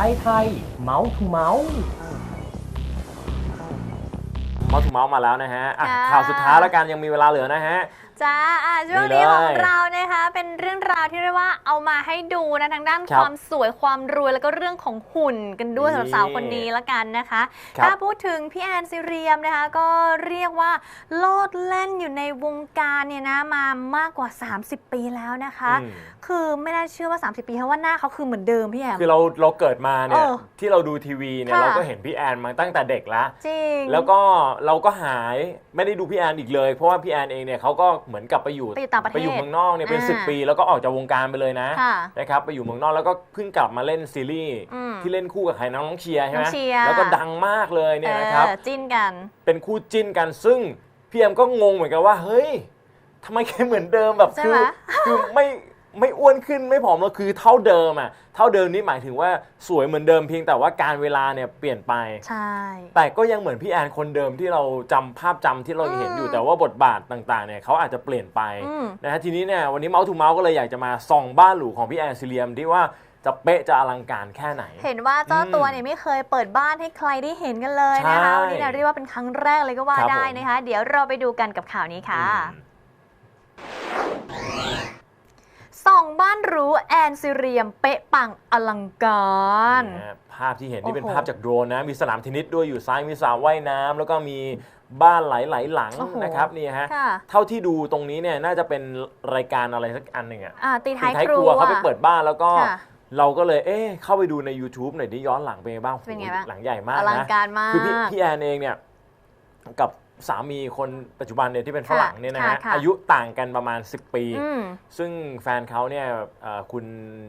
ไทยไทยเมาส์ทูเมาส์เมาส์ถูเมาส์มาแล้วนะฮะอะค่ะ ข่าวสุดท้ายแล้วกันยังมีเวลาเหลือนะฮะ จ้าอะช่วงนี่นี้เลยของเรานะคะ เป็นเรื่องราวที่เรียกว่าเอามาให้ดูนะทางด้านครัคบวามสวยความรวยแล้วก็เรื่องของหุ่นกันด้วยนี่สำหรับสาวคนนี้ละกันนะคะ ครับถ้าพูดถึงพี่แอนซิเรียมนะคะ ก็เรียกว่าโลดแล่นอยู่ในวงการเนี่ยนะมามากกว่า 30 ปีแล้วนะคะ อืม คือไม่น่าเชื่อว่า 30 ปีเพราะว่าหน้าเขาคือเหมือนเดิมพี่แอม คือเราเราเกิดมาเนี่ยเออที่เราดูทีวีเนี่ยค่ะ เราก็เห็นพี่แอนมาตั้งแต่เด็กแล้วจริง แล้วก็เราก็หายไม่ได้ดูพี่แอนอีกเลย เพราะว่าพี่แอนเองเนี่ยเขาก็เหมือนกลับไปอยู่ไปอยู่ต่างประเทศไปอยู่เมืองนอกเนี่ยเป็นอ่า10ปี แล้วก็ออกจากวงการไปเลยนะค่ะ นะครับไปอยู่เมืองนอกแล้วก็เพิ่งกลับมาเล่นซีรีส์อืมที่เล่นคู่กับใครน้องน้องเชียร์ใช่ไหมน้องเชียร์ แล้วก็ดังมากเลยเนี่ยนะครับเออจิ้นกัน เป็นคู่จิ้นกันซึ่งพี่แอมก็งงเหมือนกันว่า เฮ้ยทำไมแกเหมือนเดิมแบบใช่คืไหม คือไม่ ไม่อ้วนขึ้นไม่ผอมแล้วคือเท่าเดิมอะเท่าเดิมนี่หมายถึงว่าสวยเหมือนเดิมเพียงแต่ว่าการเวลาเนี่ยเปลี่ยนไป ใช่ แต่ก็ยังเหมือนพี่แอนคนเดิมที่เราจำภาพจำที่เราเห็นอยู่อืมแต่ว่าบทบาทต่างๆเนี่ยเขาอาจจะเปลี่ยนไปอืม นะฮะทีนี้เนี่ยวันนี้เมาส์ทูเมาส์ก็เลยอยากจะมาส่องบ้านหรูของพี่แอนซิเลียมที่ว่าจะเป๊ะจะอลังการแค่ไหน เห็นว่าเจ้าอืมตัวเนี่ยไม่เคยเปิดบ้านให้ใครได้เห็นกันเลยนะคะใช่วันนี้เนี่ยเรียกว่าเป็นครั้งแรกเลยก็ว่าครับได้ผม นะคะ เดี๋ยวเราไปดูกันกับข่าวนี้ค่ะ อืม ส่องบ้านหรูแอนซิเรียม เป๊ะปังอลังการนะฮะภาพที่เห็นนี่เป็นโอ้โหภาพจากโดรนนะ มีสนามเทนนิสด้วยอยู่ซ้ายมีสระว่ายน้ำแล้วก็มีบ้านหลายๆหลังโอ้โหนะครับนี่ฮะค่ะ เท่าที่ดูตรงนี้เนี่ยน่าจะเป็นรายการอะไรสักอันหนึ่งอะ อ่าตีตีท้ายท้ายคครัรัววเขาไปเปิดบ้านแล้วก็ ค่ะเราก็เลยเอ๊ะเข้าไปดูใน YouTube หน่อยดิย้อนหลังเป็นไงบ้างเป็นไงบ้างหลังใหญ่มากอลังนะการมาก คือพี่พี่แอนเองเนี่ยกับ สามีคนปัจจุบันเนี่ยที่เป็นฝรั่งเนี่ยนะฮะค่ะค่ะอายุต่างกันประมาณ 10 ปีอืมซึ่งแฟนเขาเนี่ยเอ่อคุณ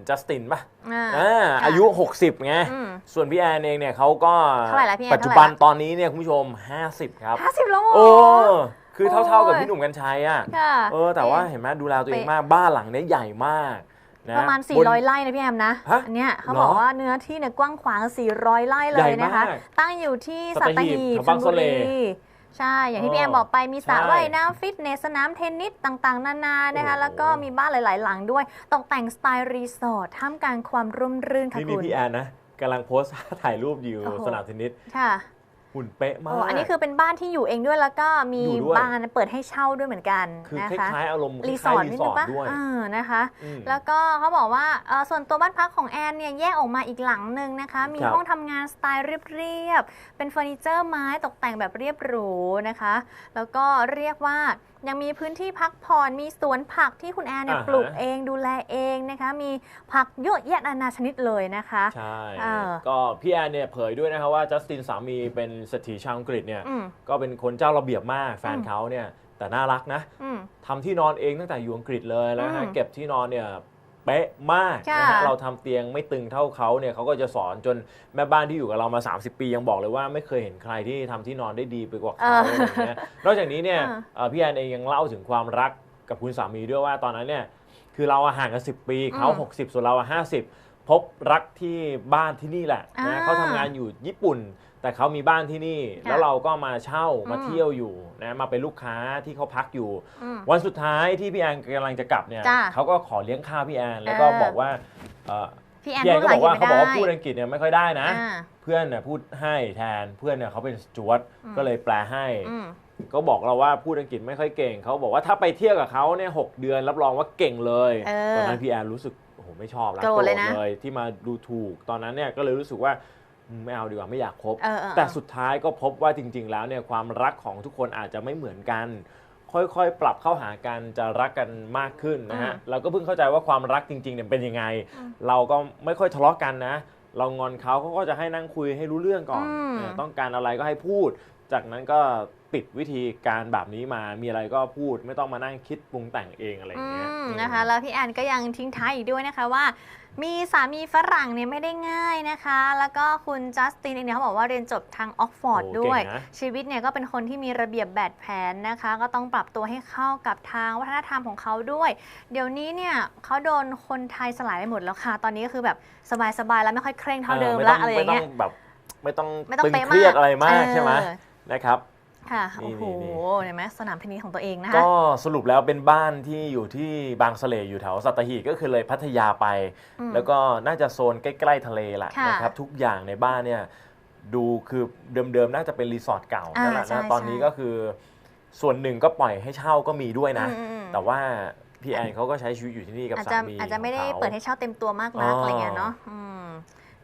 จัสตินป่ะอ่าอ่าค่ะอายุ 60ไงอืมส่วนพี่แอนเองเนี่ยเขาก็เท่าไหร่ละพี่แอนปัจจุบันเท่าไหร่ละตอนนี้เนี่ยคุณผู้ชม 50 ครับห้าสิบแล้วเหรโอ้อคือโอ้ยเท่าๆกับพี่หนุ่มกัญชัยอะค่ะเออแต่ว่าเห็นไหมดูแลตัวเองเป๊ะมากบ้านหลังเนี้ยใหญ่มากนประมาณบน400 ไร่นะพี่แอมนะฮะอันเนี้ยเขาเหรอบอกว่าเนื้อที่เนี่ยกว้างขวาง 400 ไร่เลใหญ่ยนะคะมากตั้งอยู่ที่สัสัตตหีบหีบแถวบางชลโซบุเลรี ใช่ อย่างที่เออพี่แอมบอกไปมีสระใช่ว่ายน้ำฟิตเนสสนามเทนนิสต่างๆ นานานะคะโอ้โหแล้วก็มีบ้านหลาย ๆ หลังด้วย ตกแต่งสไตล์รีสอร์ทท่ามกลางความร่มรื่นค่ะนี่คุนี่ณพี่แอนนะกำลังโพสต์ถ่ายรูปอยู่โอ้โหสนามเทนนิสค่ะ หุ่นเป๊ะมาโอ้กอันนี้คือเป็นบ้านที่อยู่เองด้วยแล้วก็มีอยู่ด้วย บ้านเปิดให้เช่าด้วยเหมือนกันคือนะคคะ ล้ายๆอารมณ์ครีสล้าอยร์ทๆรีนิดสนึองร์ทปะด้วยเออนะคะ อืม แล้วก็เขาบอกว่าเอ่อส่วนตัวบ้านพักของแอนเนี่ยแยกออกมาอีกหลังหนึ่งนะคะ มีครับ ห้องทำงานสไตล์เรียบๆ เป็นเฟอร์นิเจอร์ไม้ตกแต่งแบบเรียบหรูนะคะ แล้วก็เรียกว่ายังมีพื้นที่พักผ่อนมีสวนผักที่คุณแอนเนี่ยอ่าฮะ ปลูกเองดูแลเอง นะคะมีผักเยอะแยะนานาชนิดเลยนะคะใช่เออ ก็พี่แอนเนี่ยเผยด้วยนะครับว่าจัสตินสามีเป็นเศรษฐีชาวอังกฤษเนี่ยอืม ก็เป็นคนเจ้าระเบียบมากแฟนอืมเขาเนี่ยแต่น่ารักนะ อืม ทำที่นอนเองตั้งแต่อยู่อังกฤษเลยแล้วนะฮะอืมเก็บที่นอนเนี่ยเป๊ะมากค่ะนะฮะเราทำเตียงไม่ตึงเท่าเขาเนี่ยเขาก็จะสอนจนแม่บ้านที่อยู่กับเรามา 30 ปียังบอกเลยว่าไม่เคยเห็นใครที่ทำที่นอนได้ดีไปกว่าเขาอะไรอย่างเงี้ยนอกจากนี้เนี่ยเออเอ่อพี่แอนเองยังเล่าถึงความรักกับคุณสามีด้วยว่าตอนนั้นเนี่ย คือเราอะห่างกัน 10 ปีเขาอืม60 ส่วนเราอะ50พบรักที่บ้านที่นี่แหละอ่านะเขาทำงานอยู่ญี่ปุ่น แต่เขามีบ้านที่นี่ค่ะแล้วเราก็มาเช่ามาอืมเที่ยวอยู่นะมาเป็นลูกค้าที่เขาพักอยู่อืมวันสุดท้ายที่พี่แอนกำลังจะกลับเนี่ยจ้ะเขาก็ขอเลี้ยงข้าวพี่แอนแล้วก็เออบอกว่าเอ่อพี่แอนพี่แอนพูดก็ภาบษาอกอังกฤษไม่ได้ว่าเขาบอกว่าพูดอังกฤษเนี่ยไม่ค่อยได้นะอ่าเพื่อนเนี่ยพูดให้แทนเพื่อนเนี่ยเขาเป็นสจวตอืมก็เลยแปลให้อืม ก็บอกเราว่าพูดอังกฤษไม่ค่อยเก่งเขาบอกว่าถ้าไปเที่ยวกับเขาเนี่ยหกเดือนรับรองว่าเก่งเลยเออตอนนั้นพี่แอนรู้สึกโอ้โหไม่ชอบแล้วโกรธเลยนะที่มาดูถูกตอนนั้นเนี่ยก็เลยรู้สึกว่าอืมไม่เอาดีกว่าไม่อยากคบเออเออ แต่สุดท้ายก็พบว่าจริง ๆ แล้วเนี่ยความรักของทุกคนอาจจะไม่เหมือนกัน ค่อยๆ ปรับเข้าหากันจะรักกันมากขึ้นนะฮะ อืมเราก็เพิ่งเข้าใจว่าความรักจริงๆเนี่ยเป็นยังไง อืมเราก็ไม่ค่อยทะเลาะกันนะ เรางอนเขาเขาก็จะให้นั่งคุยให้รู้เรื่องก่อนอืม เออต้องการอะไรก็ให้พูด จากนั้นก็ติดวิธีการแบบนี้มา มีอะไรก็พูดไม่ต้องมานั่งคิดปรุงแต่งเองอะไรอย่างเงี้ยอืมอืมนะคะ แล้วพี่แอนก็ยังทิ้งท้ายอีกด้วยนะคะว่า มีสามีฝรั่งเนี่ยไม่ได้ง่ายนะคะ แล้วก็คุณจัสตินเองเนี่ยเขาบอกว่าเรียนจบทางออกฟอร์ดโอ้ด้วยเก่งนะชีวิตเนี่ยก็เป็นคนที่มีระเบียบแบบแผนนะคะ ก็ต้องปรับตัวให้เข้ากับทางวัฒนธรรมของเขาด้วย เดี๋ยวนี้เนี่ยเขาโดนคนไทยสลายไปหมดแล้วค่ะ ตอนนี้ก็คือแบบสบายๆแล้วไม่ค่อยเคร่งเท่าเดิมละอะไรอย่างเงี้ยไม่ต้องแบบไม่ต้องไม่ต้องตึงเป๊ะเครียดมากอะไรมากเออใช่ไหม นะครับ ค่ะ นี่โอ้โหนี่ เห็นไหมสนามเทนนิสของตัวเองนะคะ ก็สรุปแล้วเป็นบ้านที่อยู่ที่บางสะเลอยู่แถวสัตหีบก็คือเลยพัทยาไป อืมแล้วก็น่าจะโซนใกล้ๆทะเลแหละค่ะนะครับทุกอย่างในบ้านเนี่ยดูคือเดิมๆน่าจะเป็นรีสอร์ทเก่าอ่านั่นแหละใช่นะตอนนี้ใช่ก็คือ ส่วนหนึ่งก็ปล่อยให้เช่าก็มีด้วยนะ อืมอืม แต่ว่าพี่แอนเขาก็ใช้ชีวิตอยู่ที่นี่กับอาจสาจะมีอาจจะไม่ได้ของขา เปิดให้เช่าเต็มตัวมากนักอ๋ออ อะไรเงี้ยเนาะอืม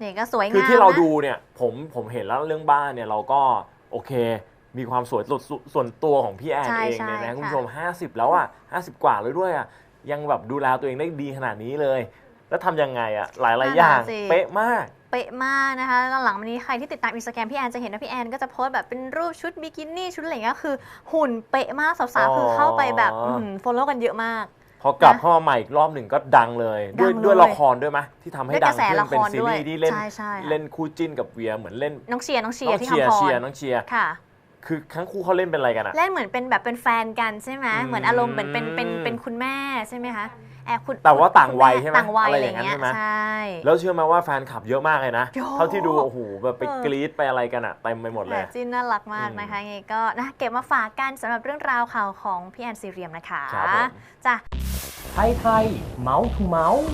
นี่ก็สวยงามคือที่เรานะ ดูเนี่ยผมผมเห็นแล้วเรื่องบ้านเนี่ยเราก็ โอเค มีความสวยส่วนส่วนตัวของพี่แอนใช่เองใช่เนี่ยนะคุณค่ะผู้ชม 50 แล้วอะ 50 กว่าเลยด้วยอะ ยังแบบดูแลตัวเองได้ดีขนาดนี้เลย แล้วทำยังไงอะ หลายหลายๆอย่างเป๊ะมาก เป๊ะมากนะคะแล้วหลังวันนี้ใครที่ติดตามอินสตาแกรมพี่แอนจะเห็นว่าพี่แอนก็จะโพสต์แบบเป็นรูปชุดบิกินี่ชุดอะไรเงี้ยคือ หุ่นเป๊ะมากสาวๆคือเข้าไปแบบอ๋อฟอลโล่กันเยอะมาก พอกลับนะเข้ามาใหม่อีกรอบหนึ่งก็ดังเลย ด้วยดังเลยด้วยละครด้วยไหมที่ทำให้ด้วยดักงระแสขึ้นละคเป็นรซีด้วยรีส์ที่เล่นใช่ใช่ค่ะ เล่นคู่จิ้นกับเวียเหมือนเล่นน้องเชียร์น้องเชียน้ร์องที่เชียร์คำพเชียรร์น้องเชียร์ค่ะ คือทั้งคู่เขาเล่นเป็นอะไรกันอะเล่นเหมือนเป็นแบบเป็นแฟนกันใช่ไหมอืมเหมือนอารมณ์เหมือนเป็นเป็นเป็นคุณแม่ใช่ไหมคะแอบคุณแต่ว่าต่างคุณวัยใช่ไหมต่างวัยอะอะไรไรอย่างนั้นเงี้ยใช่ไหม ใช่ แล้วเชื่อไหมว่าแฟนคลับเยอะมากเลยนะ เยอะ เท่าที่ดูโอ้โหแบบไปเออกรี๊ดไปอะไรกันอะเต็มไปหมดแหเลมยจินน่ารักมากอืมนะคะยังไงก็นะเก็บมาฝากกันสำหรับเรื่องราวข่าวของพี่แอนซีเรียมนะคะครับผม จ้ะ ไทยไทยเมาส์ทูเมาส์